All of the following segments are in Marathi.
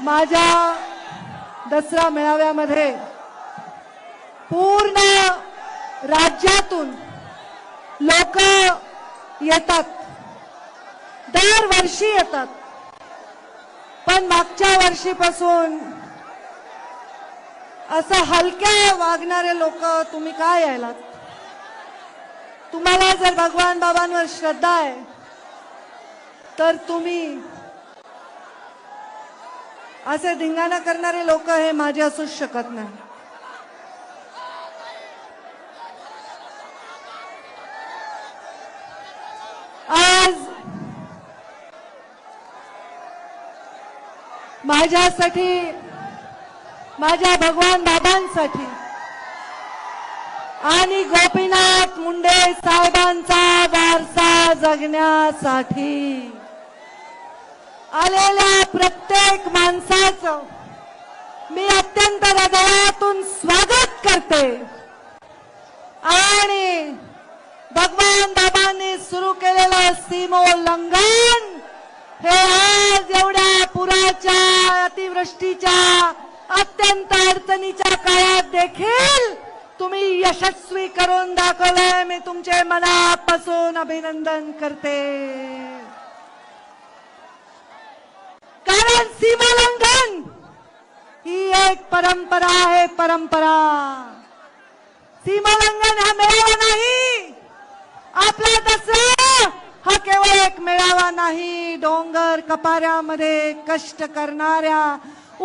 माझ्या दसरा मेळाव्यामध्ये पूर्ण राज्यातून लोक येतात. दरवर्षी येतात. पण मागच्या वर्षीपासून असं हलक्या वागणारे लोक तुम्ही काय यायलात? तुम्हाला जर भगवान बाबांवर श्रद्धा आहे तर तुम्ही असे धिंगाणा करणारे लोक हे माझे असूच शकत नाही. आज माझ्यासाठी माझ्या भगवान बाबांसाठी आणि गोपीनाथ मुंडे साहेबांचा वारसा जगण्यासाठी आलेल्या प्रत्येक माणसाचं मी अत्यंत हृदयातून स्वागत करते. आणि भगवान बाबांनी सुरू केलेलं सीमोल्लंघन हे आज एवढ्या पुराच्या अतिवृष्टीच्या अत्यंत अडचणीच्या काळात देखील तुम्ही यशस्वी करून दाखवलंय. मी तुमचे मनापासून अभिनंदन करते. कारण सीमालंघन ही एक परंपरा आहे परंपरा. सीमालंघन हा मेळावा नाही. आपला दसरा हा केवळ एक मेळावा नाही. डोंगर कपाऱ्यामध्ये कष्ट करणाऱ्या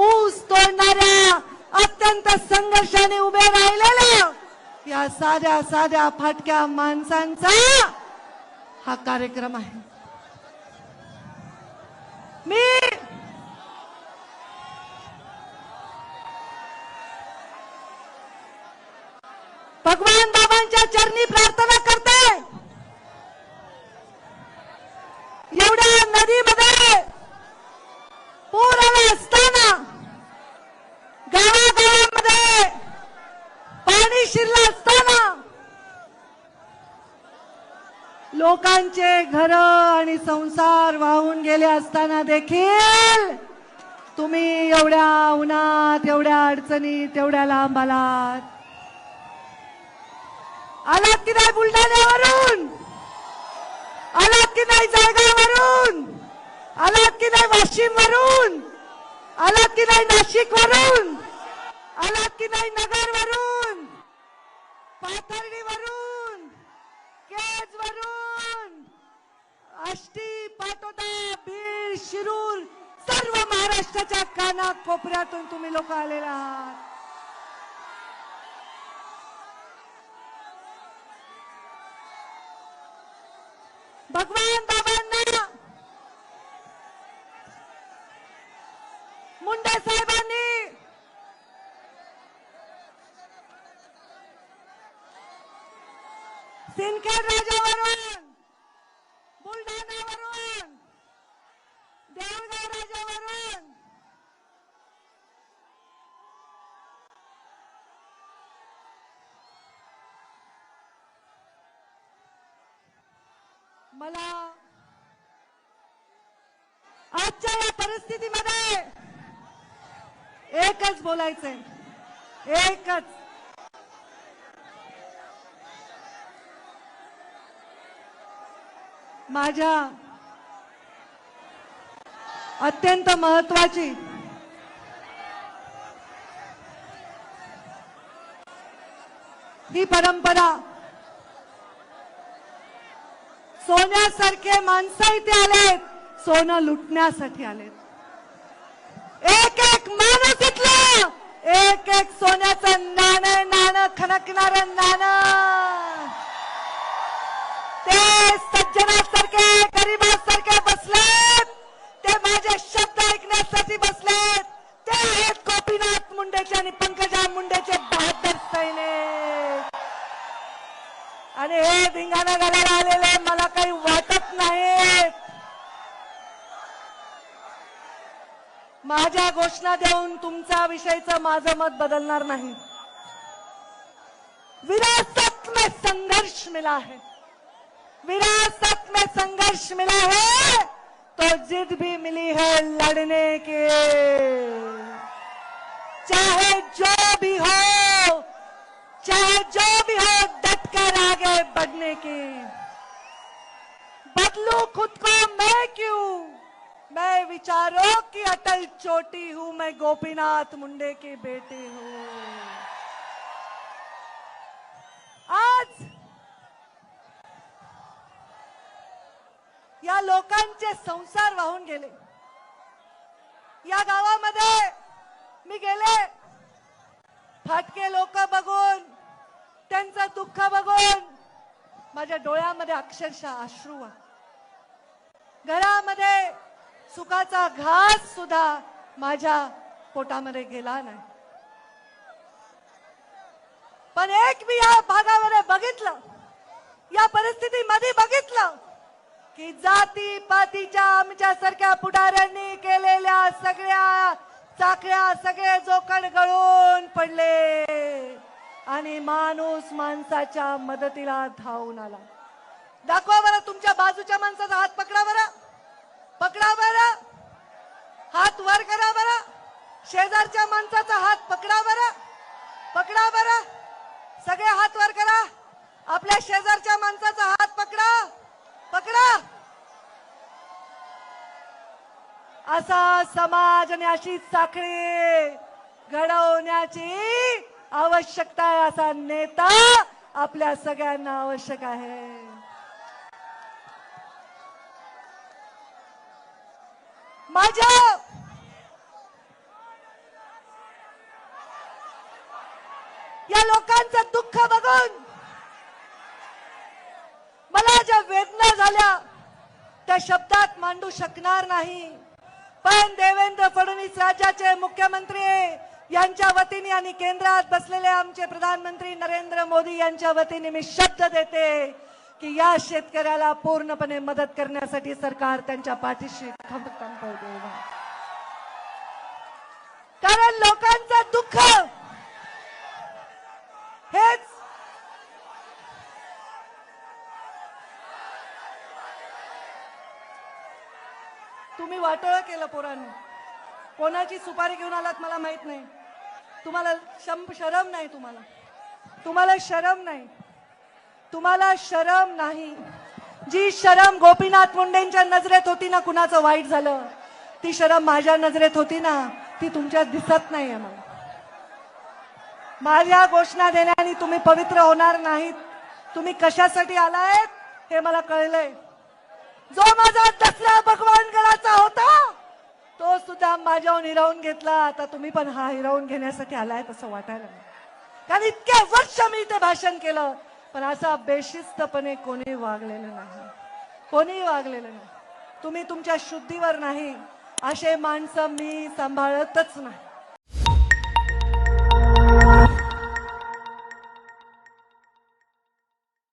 ऊस तोडणाऱ्या अत्यंत संघर्षाने उभे राहिलेल्या या साध्या साध्या फाटक्या माणसांचा हा कार्यक्रम आहे मी भगवान बाबांच्या चरणी प्रार्थना करते. एवढ्या नदीमध्ये पूर आला असताना गावागावामध्ये पाणी शिरलं असताना लोकांचे घर आणि संसार वाहून गेले असताना देखील तुम्ही एवढ्या उन्हात एवढ्या अडचणीत एवढ्या लांब आलात. आलात की नाही बुलढाण्यावरून! आलात की नाही जळगाववरून! आलात की नाही वाशिम वरून आलात की नाही नाशिक वरून आलात की नाही नगर वरून पाथर्डी वरून केज वरून आष्टी पाटोदा बीड शिरूर सर्व महाराष्ट्राच्या काना कोपऱ्यातून तुम्ही लोक आलेला आहात. भगवान बाबांना मुंडे साहेबांनी सिंदखेड मला. आजच्या या परिस्थितीमध्ये एकच बोलायचंय. एकच. माझ्या अत्यंत महत्वाची ही परंपरा सोन्यासारखे माणसं इथे आलेत सोनं लुटण्यासाठी आलेत एक एक माणूस इथलं एक एक सोन्याचं नाणं नाणं खणकणार नाणं. ते सज्जनासारखे गरीबासारखे बसलेत. ते माझे शब्द ऐकण्यासाठी बसलेत. ते आहेत गोपीनाथ मुंडेचे आणि पंकजा मुंडेचे बहादर सैनिक. आणि हे धिंगाणा घालायला आले माझ्या घोषणा देऊन तुमच्या विषयीचं माझं मत बदलणार नाही. विरासत में संघर्ष मिला है. विरासत में संघर्ष मिला है तो जिद भी मिली है लड़ने के। चाहे जो भी हो, चाहे जो भी हो डट कर आगे बढ़ने के। बदलू खुद को मैं क्यों? मैं विचारों की अटल चोटी हूं मैं गोपीनाथ मुंडे के बेटे हूं। आज या लोकांचे संसार वाहून गेले. या गावामध्ये मी गेले. फाटके लोक बघून त्यांचं दुःख बघून माझ्या डोळ्यामध्ये अक्षरशः अश्रू घरामध्ये सुखाचा घास सुद्धा माझ्या पोटामध्ये गेला नाही. पण एक मी या भागामध्ये बघितलं या परिस्थितीमध्ये बघितलं की जाती पातीच्या आमच्या सारख्या पुढाऱ्यांनी केलेल्या सगळ्या चाकऱ्या सगळे जोखड गळून पडले. आणि माणूस माणसाच्या मदतीला धावून आला. दाखवा बरं तुमच्या बाजूच्या माणसाचा हात पकडा बरं. पकडा बरं. हात वर करा बरं. शेजारच्या माणसाचा हात पकडा बरं. पकडा बरं. सगळे हात वर करा. आपल्या शेजारच्या माणसाचा हात पकडा. पकडा. असा समाज आणि अशी साखळी घडवण्याची आवश्यकता आहे असा नेता आपल्या सगळ्यांना आवश्यक आहे. माझ्या या लोकांचं दुःख बघून मला ज्या वेदना झाल्या त्या शब्दात मांडू शकणार नाही. पण देवेंद्र फडणवीस राज्याचे मुख्यमंत्री यांच्या वतीने आणि केंद्रात बसलेले आमचे प्रधानमंत्री नरेंद्र मोदी यांच्या वतीने मी शब्द देते की या शेतकऱ्याला पूर्णपणे मदत करण्यासाठी सरकार त्यांच्या पाठीशी खंबीरपणे कारण लोकांचं दुःख हेच तुम्ही वाटोळं केलं पोरांनी. कोणाची सुपारी घेऊन आलात मला माहीत नाही. तुम्हाला शम शरम नाही तुम्हाला. तुम्हाला शरम नाही. तुम्हाला शरम नाही. जी शरम गोपीनाथ मुंडेंच्या नजरेत होती ना कुणाचं वाईट झालं ती शरम माझ्या नजरेत होती ना ती तुमच्यात दिसत नाही आहे मला. माझ्या घोषणा देण्याने तुम्ही पवित्र होणार नाहीत. तुम्ही कशासाठी आलायत हे मला कळलंय. जो माझा दसरा भगवान गडाचा होता तो सुद्धा माझ्याहून हिरावून घेतला. आता तुम्ही पण हा हिरावून घेण्यासाठी आलायत असं वाटायला कारण इतक्या वर्ष मी ते भाषण केलं पण असा बेशिस्तपणे कोणी वागलेलं नाही. कोणी वागलेलं नाही. तुम्ही तुमच्या शुद्धीवर नाही. असे माणसं मी सांभाळतच नाही.